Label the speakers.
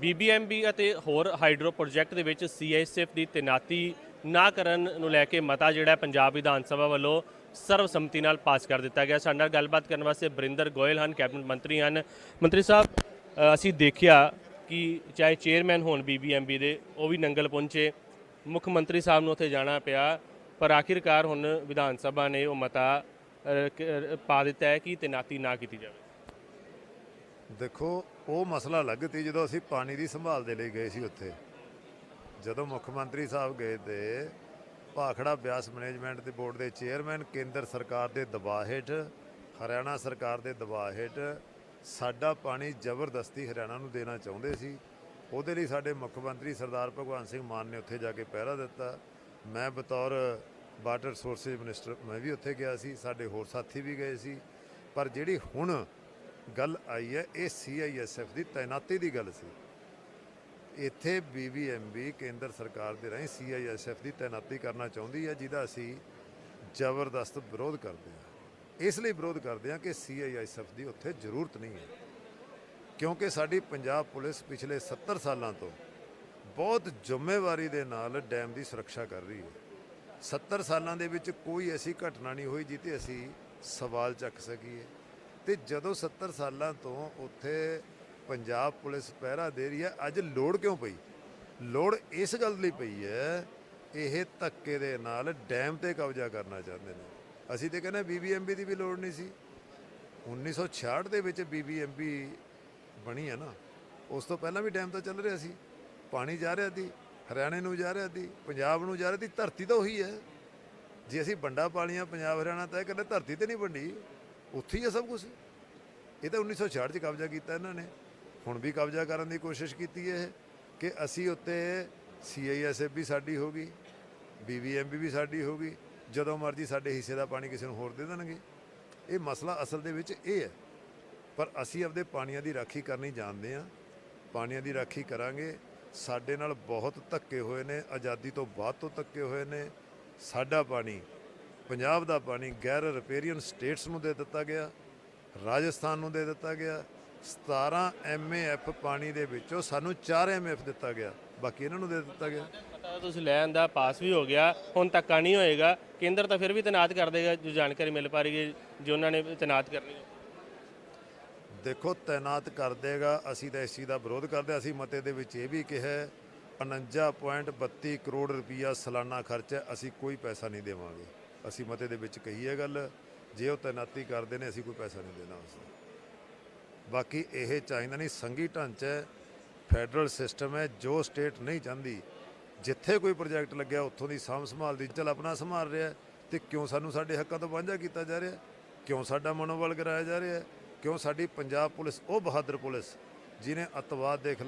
Speaker 1: BBMB ਅਤੇ ਹੋਰ hydro project ਦੇ ਵਿੱਚ ਸੀਆਈਐਸਐਫ ਦੀ ਤੈਨਾਤੀ ਨਾ ਕਰਨ ਨੂੰ ਲੈ ਕੇ ਮਤਾ ਜਿਹੜਾ ਪੰਜਾਬ ਵਿਧਾਨ ਸਭਾ ਵੱਲੋਂ ਸਰਵਸੰਮਤੀ ਨਾਲ ਪਾਸ ਕਰ ਦਿੱਤਾ ਗਿਆ। ਸਾਡੇ ਨਾਲ ਗੱਲਬਾਤ ਕਰਨ ਵਾਸਤੇ ਬਰਿੰਦਰ ਗੋਇਲ ਹਨ, ਕੈਬਨਿਟ ਮੰਤਰੀ ਹਨ। ਮੰਤਰੀ ਸਾਹਿਬ ਅਸੀਂ ਦੇਖਿਆ ਕਿ ਚਾਹੇ ਚੇਅਰਮੈਨ ਹੋਣ ਬੀਬੀਐਮਬੀ ਦੇ, ਉਹ ਵੀ ਨੰਗਲ ਪਹੁੰਚੇ ਮੁੱਖ ਮੰਤਰੀ ਸਾਹਿਬ ਨੂੰ ਉੱਥੇ ਜਾਣਾ ਪਿਆ, ਪਰ ਆਖਿਰਕਾਰ ਹੁਣ ਵਿਧਾਨ ਸਭਾ ਨੇ ਉਹ ਮਤਾ ਪਾ ਦਿੱਤਾ ਹੈ ਕਿ ਤੈਨਾਤੀ ਨਾ ਕੀਤੀ ਜਾਵੇ।
Speaker 2: ਦੇਖੋ, ਉਹ ਮਸਲਾ ਅਲੱਗ ਸੀ ਜਦੋਂ ਅਸੀਂ ਪਾਣੀ ਦੀ ਸੰਭਾਲ ਦੇ ਲਈ ਗਏ ਸੀ ਉੱਥੇ। ਜਦੋਂ ਮੁੱਖ ਮੰਤਰੀ ਸਾਹਿਬ ਗਏ ਤੇ ਭਾਖੜਾ ਬਿਆਸ ਮੈਨੇਜਮੈਂਟ ਦੇ ਬੋਰਡ ਦੇ ਚੇਅਰਮੈਨ, ਕੇਂਦਰ ਸਰਕਾਰ ਦੇ ਦਬਾਅ ਹੇਠ, ਹਰਿਆਣਾ ਸਰਕਾਰ ਦੇ ਦਬਾਅ ਹੇਠ ਸਾਡਾ ਪਾਣੀ ਜ਼ਬਰਦਸਤੀ ਹਰਿਆਣਾ ਨੂੰ ਦੇਣਾ ਚਾਹੁੰਦੇ ਸੀ। ਉਹਦੇ ਲਈ ਸਾਡੇ ਮੁੱਖ ਮੰਤਰੀ ਸਰਦਾਰ ਭਗਵੰਤ ਸਿੰਘ ਮਾਨ ਨੇ ਉੱਥੇ ਜਾ ਕੇ ਪਹਿਰਾ ਦਿੱਤਾ। ਮੈਂ ਬਤੌਰ ਵਾਟਰ ਰਿਸੋਰਸਿਸ ਮਿਨਿਸਟਰ, ਮੈਂ ਵੀ ਉੱਥੇ ਗਿਆ ਸੀ, ਸਾਡੇ ਹੋਰ ਸਾਥੀ ਵੀ ਗਏ ਸੀ। ਪਰ ਜਿਹੜੀ ਹੁਣ ਗੱਲ ਆਈ ਹੈ, ਇਹ ਸੀਆਈਐਸਐਫ ਦੀ ਤਾਇਨਾਤੀ ਦੀ ਗੱਲ ਸੀ। ਇੱਥੇ ਬੀਬੀਐਮਬੀ ਕੇਂਦਰ ਸਰਕਾਰ ਦੇ ਰਾਹੀਂ ਸੀਆਈਐਸਐਫ ਦੀ ਤਾਇਨਾਤੀ ਕਰਨਾ ਚਾਹੁੰਦੀ ਹੈ, ਜਿਹਦਾ ਅਸੀਂ ਜ਼ਬਰਦਸਤ ਵਿਰੋਧ ਕਰਦੇ ਹਾਂ। ਇਸ ਲਈ ਵਿਰੋਧ ਕਰਦੇ ਹਾਂ ਕਿ ਸੀਆਈਐਸਐਫ ਦੀ ਉੱਥੇ ਜ਼ਰੂਰਤ ਨਹੀਂ ਹੈ। ਕਿਉਂਕਿ ਸਾਡੀ ਪੰਜਾਬ ਪੁਲਿਸ ਪਿਛਲੇ 70 ਸਾਲਾਂ ਤੋਂ ਬਹੁਤ ਜ਼ਿੰਮੇਵਾਰੀ ਦੇ ਨਾਲ ਡੈਮ ਦੀ ਸੁਰੱਖਿਆ ਕਰ ਰਹੀ ਹੈ। 70 ਸਾਲਾਂ ਦੇ ਵਿੱਚ ਕੋਈ ਐਸੀ ਘਟਨਾ ਨਹੀਂ ਹੋਈ ਜਿੱਤੇ ਅਸੀਂ ਸਵਾਲ ਚੱਕ ਸਕੀਏ। ਤੇ ਜਦੋਂ 70 ਸਾਲਾਂ ਤੋਂ ਉੱਥੇ ਪੰਜਾਬ ਪੁਲਿਸ ਪਹਿਰਾ ਦੇ ਰਹੀ ਹੈ, ਅੱਜ ਲੋੜ ਕਿਉਂ ਪਈ? ਲੋੜ ਇਸ ਗੱਲ ਲਈ ਪਈ ਹੈ, ਇਹ ਧੱਕੇ ਦੇ ਨਾਲ ਡੈਮ ਤੇ ਕਬਜ਼ਾ ਕਰਨਾ ਚਾਹੁੰਦੇ ਨੇ। ਅਸੀਂ ਤੇ ਕਹਿੰਦੇ ਬੀਬੀਐਮਬੀ ਦੀ ਵੀ ਲੋੜ ਨਹੀਂ ਸੀ। 1966 ਦੇ ਵਿੱਚ ਬੀਬੀਐਮਬੀ ਬਣੀ ਹੈ ਨਾ, ਉਸ ਤੋਂ ਪਹਿਲਾਂ ਵੀ ਡੈਮ ਤਾਂ ਚੱਲ ਰਿਹਾ ਸੀ। ਪਾਣੀ ਜਾ ਰਿਹਾ ਸੀ, ਹਰਿਆਣੇ ਨੂੰ ਜਾ ਰਿਹਾ ਸੀ, ਪੰਜਾਬ ਨੂੰ ਜਾ ਰਿਹਾ ਸੀ, ਧਰਤੀ ਤਾਂ ਉਹੀ ਹੈ। ਜੇ ਅਸੀਂ ਵੰਡਾ ਪਾਲੀਆਂ ਪੰਜਾਬ ਹਰਿਆਣਾ ਤਾਂ ਇਹ ਕਹਿੰਦੇ ਧਰਤੀ ਤੇ ਨਹੀਂ ਵੰਡੀ। ਉੱਥੇ ਹੀ ਆ ਸਭ ਕੁਝ ਇਹ ਤਾਂ 1966 ਚ ਕਬਜ਼ਾ ਕੀਤਾ ਇਹਨਾਂ ਨੇ। ਹੁਣ ਵੀ ਕਬਜ਼ਾ ਕਰਨ ਦੀ ਕੋਸ਼ਿਸ਼ ਕੀਤੀ ਹੈ ਕਿ ਅਸੀਂ ਉੱਤੇ ਸੀਆਈਐਸਐਫ ਵੀ ਸਾਡੀ ਹੋ ਗਈ ਬੀਬੀਐਮਬੀ ਵੀ ਸਾਡੀ ਹੋ ਗਈ, ਜਦੋਂ ਮਰਜ਼ੀ ਸਾਡੇ ਹਿੱਸੇ ਦਾ ਪਾਣੀ ਕਿਸੇ ਨੂੰ ਹੋਰ ਦੇ ਦੇਣਗੇ। ਇਹ ਮਸਲਾ ਅਸਲ ਦੇ ਵਿੱਚ ਇਹ ਹੈ। ਪਰ ਅਸੀਂ ਆਪਦੇ ਪਾਣੀਆਂ ਦੀ ਰਾਖੀ ਕਰਨੀ ਜਾਣਦੇ ਹਾਂ। ਪਾਣੀਆਂ ਦੀ ਰਾਖੀ ਕਰਾਂਗੇ। ਸਾਡੇ ਨਾਲ ਬਹੁਤ ਧੱਕੇ ਹੋਏ ਨੇ, ਆਜ਼ਾਦੀ ਤੋਂ ਬਾਅਦ ਤੋਂ ਧੱਕੇ ਹੋਏ ਨੇ। ਸਾਡਾ ਪਾਣੀ ਪੰਜਾਬ ਦਾ ਪਾਣੀ ਗੈਰ ਰਿਪੇਰੀਅਨ ਸਟੇਟਸ ਨੂੰ ਦੇ ਦਿੱਤਾ ਗਿਆ ਰਾਜਸਥਾਨ ਨੂੰ ਦੇ ਦਿੱਤਾ ਗਿਆ 17 ਐਮਏਐਫ ਪਾਣੀ ਦੇ ਵਿੱਚੋਂ ਸਾਨੂੰ 4 ਐਮਏਐਫ ਦਿੱਤਾ ਗਿਆ ਬਾਕੀ ਇਹਨਾਂ ਨੂੰ ਦੇ ਦਿੱਤਾ ਗਿਆ
Speaker 1: ਪਤਾ ਤੁਸੀਂ ਲੈ ਆਂਦਾ ਪਾਸ ਵੀ ਹੋ ਗਿਆ ਹੁਣ ਧੱਕਾ ਨਹੀਂ ਹੋਏਗਾ ਕੇਂਦਰ ਤਾਂ ਫਿਰ ਵੀ ਤੈਨਾਤ ਕਰ ਦੇਗਾ ਜੋ ਜਾਣਕਾਰੀ ਮਿਲ ਪਾ ਰਹੀ ਹੈ ਜੋ ਉਹਨਾਂ ਨੇ ਤੈਨਾਤ ਕਰਨੀ ਹੈ
Speaker 2: ਦੇਖੋ ਤਾਇਨਾਤ ਕਰ ਦੇਗਾ ਅਸੀਂ ਤਾਂ ਇਸ ਚੀਜ਼ ਦਾ ਵਿਰੋਧ ਕਰਦੇ। ਅਸੀਂ ਮਤੇ ਦੇ ਵਿੱਚ ਇਹ ਵੀ ਕਿਹਾ ਹੈ, 49.32 ਕਰੋੜ ਰੁਪਈਆ ਸਾਲਾਨਾ ਖਰਚ ਹੈ ਅਸੀਂ ਕੋਈ ਪੈਸਾ ਨਹੀਂ ਦੇਵਾਂਗੇ ਅਸੀਂ ਮਤੇ ਦੇ ਵਿੱਚ ਕਹੀ ਹੈ ਗੱਲ ਜੇ ਉਹ ਤੈਨਾਤੀ ਕਰਦੇ ਨੇ ਅਸੀਂ ਕੋਈ ਪੈਸਾ ਨਹੀਂ ਦੇਣਾ ਉਸ ਦਾ ਬਾਕੀ ਇਹ ਚਾਹੀਦਾ ਨਹੀਂ ਸੰਘੀ ਢਾਂਚਾ ਹੈ ਫੈਡਰਲ ਸਿਸਟਮ ਹੈ ਜੋ ਸਟੇਟ ਨਹੀਂ ਚਾਹੁੰਦੀ ਜਿੱਥੇ ਕੋਈ ਪ੍ਰੋਜੈਕਟ ਲੱਗਿਆ ਉੱਥੋਂ ਦੀ ਸਾਂਭ ਸੰਭਾਲ ਦੀ ਚਲ ਆਪਣਾ ਸੰਭਾਲ ਰਿਹਾ ਹੈ, ਤੇ ਕਿਉਂ ਸਾਨੂੰ ਸਾਡੇ ਹੱਕਾਂ ਤੋਂ ਵਾਂਝਾ ਕੀਤਾ ਜਾ ਰਿਹਾ ਕਿਉਂ ਸਾਡਾ ਮਨੋਬਲ ਗਿਰਾਇਆ ਜਾ ਰਿਹਾ ਕਿਉਂ ਸਾਡੀ ਪੰਜਾਬ ਪੁਲਿਸ ਉਹ ਬਹਾਦਰ ਪੁਲਿਸ ਜਿਨੇ ਅਤਵਾਦ ਦੇ